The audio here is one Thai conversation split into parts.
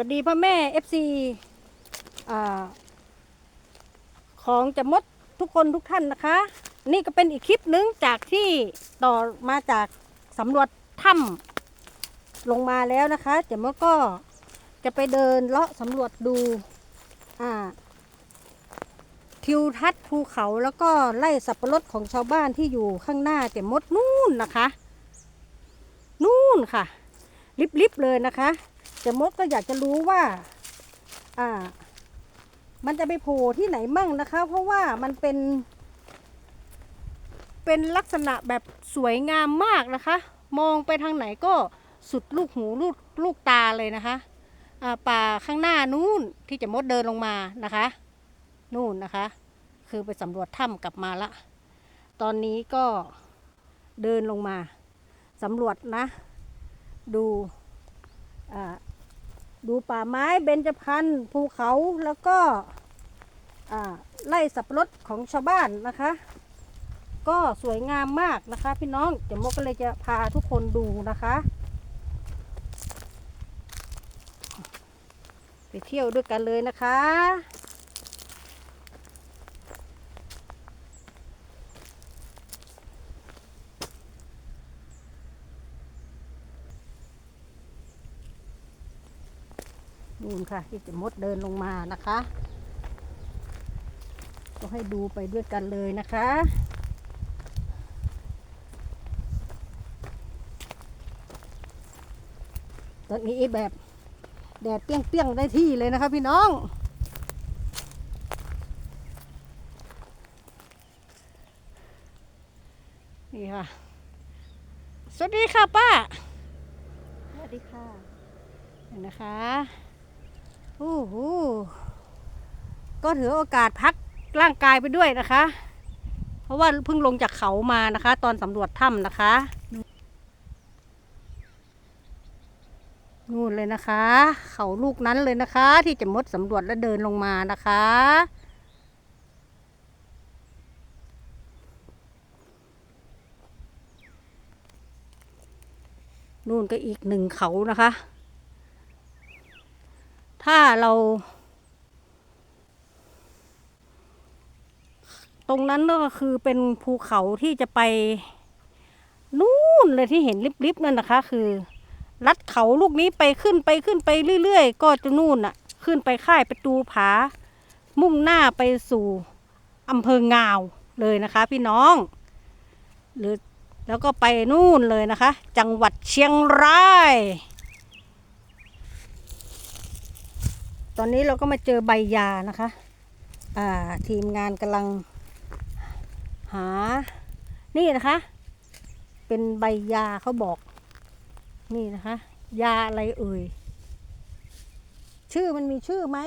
วัสดีพ่อแม่ FC อาของจะมดทุกคนทุกท่านนะคะ นี่ก็เป็นอีกคลิปหนึงจากที่ต่อมาจากสำรวจถ้ำลงมาแล้วนะคะจะมดก็จะไปเดินเลาะสำรวจดูทิวทัศน์ภูเขาแล้วก็ไล่สับปะรดของชาวบ้านที่อยู่ข้างหน้าแต่มดนู่นนะคะ นู่นค่ะ ลิบๆเลยนะคะ แต่มดก็อยากจะรู้ว่า อ่า มันจะไปโผล่ที่ไหนมั่งนะคะ เพราะว่ามันเป็น เป็นลักษณะแบบสวยงามมากนะคะ มองไปทางไหนก็สุดลูกหูลูกลูกตาเลยนะคะอ่าป่าข้างหน้านู้นที่จะมดเดินลงมานะคะ นู่นนะคะ คือไปสำรวจถ้ำกลับมาละ ตอนนี้ก็เดินลงมาสำรวจนะ ดูอ่า ดูป่าไม้เบญจพรรณภูเขาแล้วก็ไล่สับปะรดของชาวบ้านนะคะ ก็สวยงามมากนะคะพี่น้องเดี๋ยวโมก็เลยจะพาทุกคนดูนะคะไปเที่ยวด้วยกันเลยนะคะ นู่นค่ะที่จะมดเดินลงมานะคะ ก็ให้ดูไปด้วยกันเลยนะคะตอนนี้แบบแดดเปรี้ยงๆได้ที่เลยนะคะพี่น้อง นี่ค่ะ สวัสดีค่ะป้า สวัสดีค่ะเห็นนะคะ โอ้โหก็ถือโอกาสพักร่างกายไปด้วยนะคะ เพราะว่าเพิ่งลงจากเขามานะคะ ตอนสำรวจถ้ำนะคะ นู่นเลยนะคะ เขาลูกนั้นเลยนะคะ ที่จะมดสำรวจและเดินลงมานะคะนู่นก็อีกหนึ่งเขานะคะ ถ้าเรา ตรงนั้นก็คือเป็นภูเขาที่จะไป นู่นเลยที่เห็นริบๆนั่นนะคะ คือ ลัดเขาลูกนี้ไปขึ้นไปขึ้นไปเรื่อยๆ ก็จะนู่นน่ะขึ้นไปค่ายประตูผา มุ่งหน้าไปสู่อำเภองาวเลยนะคะ พี่น้อง หรือแล้วก็ไปนู่นเลยนะคะ จังหวัดเชียงราย ตอนนี้เราก็มาเจอใบยานะคะอ่าทีมงานกำลังหา นี่นะคะ เป็นใบยาเขาบอก นี่นะคะ ยาอะไรเอ่ย ชื่อมันมีชื่อไหม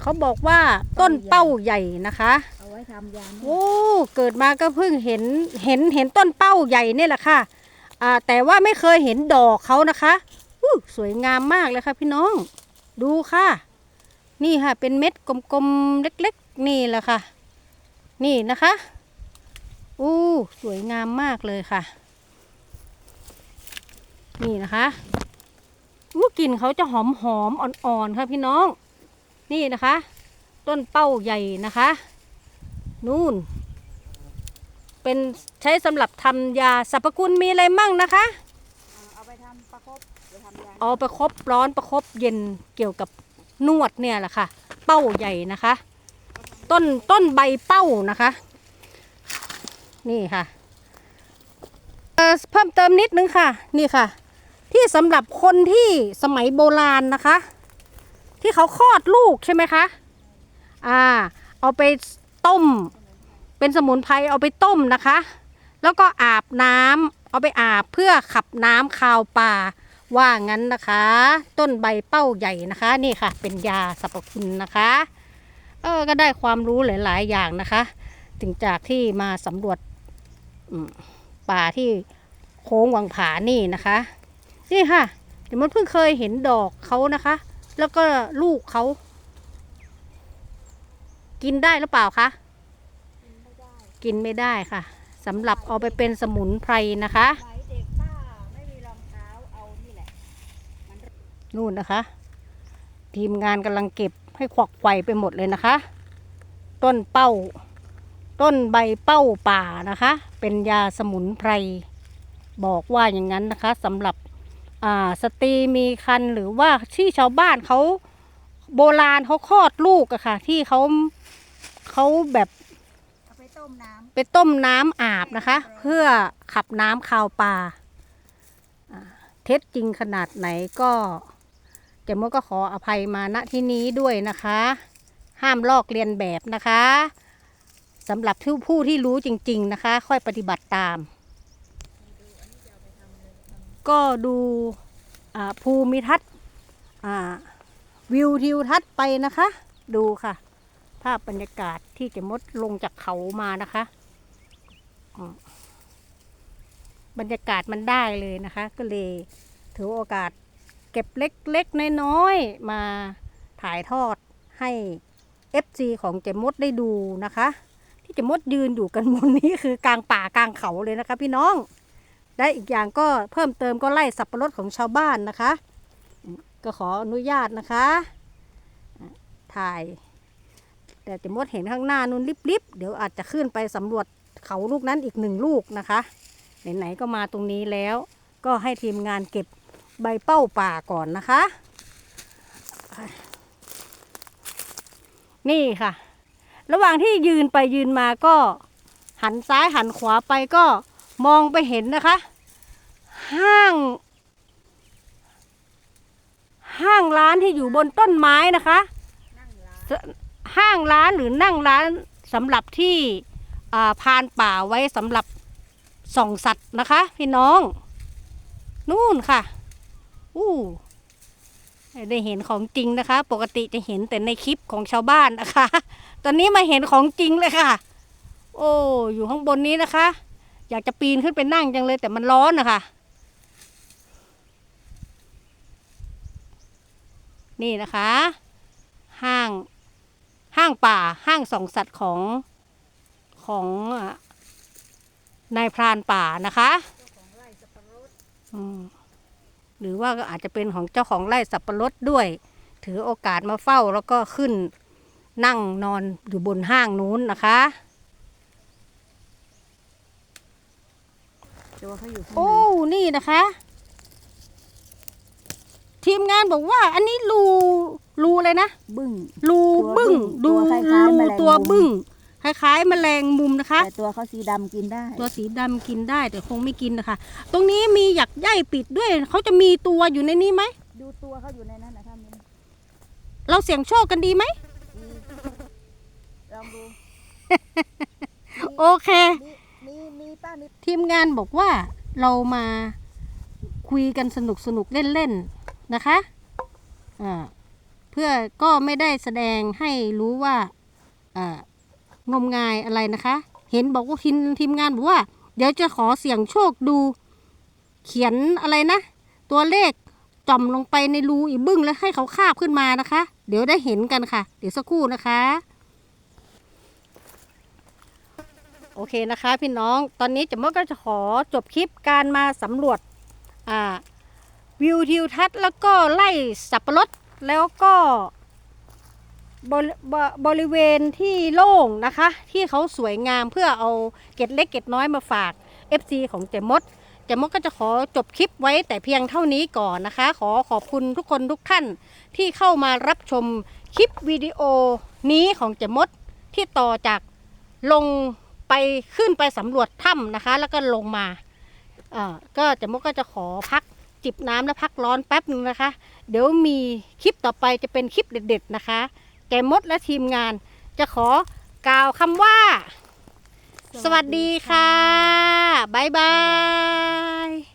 เขาบอกว่าต้นเป้าใหญ่นะคะ เอาไว้ทำยาหนวดโอ้ เกิดมาก็เพิ่งเห็น เห็น เห็นต้นเป้าใหญ่เนี่ยแหละค่ะ อ่า แต่ว่าไม่เคยเห็นดอกเขานะคะอู้ สวยงามมากเลยค่ะพี่น้อง ดูค่ะ นี่ค่ะ เป็นเม็ดกลมๆเล็กๆ นี่แหละค่ะ นี่นะคะอู้สวยงามมากเลยค่ะ นี่นะคะอู้กลิ่นเขาจะหอมหอมๆอ่อนๆค่ะพี่น้อง นี่นะคะ ต้นเป้าใหญ่นะคะ นู่น เป็นใช้สำหรับทำยาสรรพคุณมีอะไรมั่งนะคะ เอาไปทำประคบไปทำยา เอาประคบร้อนประคบเย็นเกี่ยวกับนวดเนี่ยแหละค่ะ เป้าใหญ่นะคะ ต้นต้นใบเป้านะคะ นี่ค่ะเเพิ่มเติมนิดนึงค่ะ นี่ค่ะ ที่สำหรับคนที่สมัยโบราณนะคะ ที่เขาคลอดลูกใช่ไหมคะอ่าเอาไปต้ม เป็นสมุนไพรเอาไปต้มนะคะ แล้วก็อาบน้ำเอาไปอาบเพื่อขับน้ำคาวป่า ว่างั้นนะคะ ต้นใบเป้าใหญ่นะคะ นี่ค่ะ เป็นยาสรรพคุณนะคะ เออก็ได้ความรู้หลาย ๆ อย่างนะคะ ถึงจากที่มาสำรวจป่าที่โค้งวังผานี่นะคะ นี่ค่ะเดี๋ยวมันเพิ่งเคยเห็นดอกเขานะคะ แล้วก็ลูกเขา กินได้หรือเปล่าคะกินไม่ได้ค่ะสำหรับเอาไปเป็นสมุนไพรนะคะ สมัยเด็กป้าไม่มีรองเท้าเอานี่แหละ นู่นนะคะ ทีมงานกำลังเก็บให้ขวักไขว่ไปหมดเลยนะคะ ต้นเป้า ต้นใบเป้าป่านะคะ เป็นยาสมุนไพรบอกว่าอย่างนั้นนะคะสำหรับอ่าสตรีมีคันหรือว่าที่ชาวบ้านเขาโบราณเขาคลอดลูกอะค่ะ ที่เขาเขาแบบเอาไปต้มน้ไปต้มน้ำอาบนะคะ เพื่อขับน้ำคาวปลาอ่าเท็จจริงขนาดไหนก็เจ มส์ก็ขออภัยมาณที่นี้ด้วยนะคะ ห้ามลอกเลียนแบบนะคะสำหรับผู้ที่รู้จริง ๆนะคะ ค่อยปฏิบัติตาม ก็ดูภูมิทัศน์วิวทิวทัศน์ไปนะคะ ดูค่ะ ภาพบรรยากาศที่จะมดลงจากเขามานะคะ บรรยากาศมันได้เลยนะคะ ก็เลยถือโอกาส เก็บเล็กๆ น้อยๆ มาถ่ายทอดให้ FC ของเจมดได้ดูนะคะ ที่เจมดยืนอยู่กันบนนี้คือกลางป่ากลางเขาเลยนะคะพี่น้องและอีกอย่างก็เพิ่มเติมก็ไล่สับปะรดของชาวบ้านนะคะ ก็ขออนุญาตนะคะ ถ่าย แต่เจมดเห็นข้างหน้านู้นลิบๆ เดี๋ยวอาจจะขึ้นไปสำรวจเขาลูกนั้นอีกหนึ่งลูกนะคะ ไหนๆก็มาตรงนี้แล้ว ก็ให้ทีมงานเก็บ ใบเป้าป่าก่อนนะคะ นี่ค่ะ ระหว่างที่ยืนไปยืนมาก็หันซ้ายหันขวาไปก็มองไปเห็นนะคะ ห้าง ห้างร้านที่อยู่บนต้นไม้นะคะ ห้างร้านหรือนั่งร้านสำหรับที่อ่าพานป่าไว้สำหรับส่องสัตว์นะคะ พี่น้อง นู่นค่ะ อู้ได้เห็นของจริงนะคะ ปกติจะเห็นแต่ในคลิปของชาวบ้านนะคะ ตอนนี้มาเห็นของจริงเลยค่ะ โอ้อยู่ข้างบนนี้นะคะ อยากจะปีนขึ้นไปนั่งจังเลยแต่มันร้อนนะคะ นี่นะคะ ห้างห้างป่าห้างส่องสัตว์ของของนายพรานป่านะคะ อืม หรือว่าก็อาจจะเป็นของเจ้าของไร่สับปะรดด้วย ถือโอกาสมาเฝ้าแล้วก็ขึ้นนั่งนอนอยู่บนห้างนู้นนะคะตัวเขาอยู่ข้างโอ้ในนี่นะคะ ทีมงานบอกว่า อันนี้รูรูอะไรนะ บึ้งรูตัวบึ้บึ้งงดูตัวคล้ายๆแมลรูงตัวมุมบึ้ง คล้ายๆแมลงมุมนะคะ แต่ตัวเขาสีดำกินได้ ตัวสีดำกินได้แต่คงไม่กินนะคะ ตรงนี้มีหยักใยปิดด้วย เขาจะมีตัวอยู่ในนี้ไหม ดูตัวเขาอยู่ในนั้นนะครับมินเราเสี่ยงโชคกันดีไหม ดีลองดูโอเค มีมีมีป้ามีทีมงานบอกว่าเรามาคุยกันสนุกสนุกๆเล่นๆนะคะอ่าเพื่อก็ไม่ได้แสดงให้รู้ว่าอ่า งมงายอะไรนะคะ เห็นบอกว่าทีมทีมงานบอกว่า เดี๋ยวจะขอเสี่ยงโชคดู เขียนอะไรนะ ตัวเลขจ่อมลงไปในรูอีบึ้งแล้วให้เขาคาบขึ้นมานะคะ เดี๋ยวได้เห็นกันค่ะ เดี๋ยวสักครู่นะคะ โอเคนะคะ พี่น้องตอนนี้จมก็จะขอจบคลิปการมาสำรวจวิวทิวทัศน์แล้วก็ไล่สับปะรดแล้วก็ บริบบริเวณที่โล่งนะคะ ที่เขาสวยงามเพื่อเอาเกร็ดเล็กเกร็ดน้อยมาฝาก FC ของเจมดเจมดก็จะขอจบคลิปไว้แต่เพียงเท่านี้ก่อนนะคะ ขอขอบคุณทุกคนทุกท่านที่เข้ามารับชมคลิปวิดีโอนี้ของเจมดที่ต่อจากลงไปขึ้นไปสำรวจถ้ำนะคะ แล้วก็ลงมาเอ่อก็จมกก็จะขอพักจิบน้ำและพักร้อนแป๊บนึงนะคะ เดี๋ยวมีคลิปต่อไปจะเป็นคลิปเด็ด ๆ นะคะ กมดและทีมงาน จะขอกล่าวคำว่า สวัสดีค่ะ บ๊ายบาย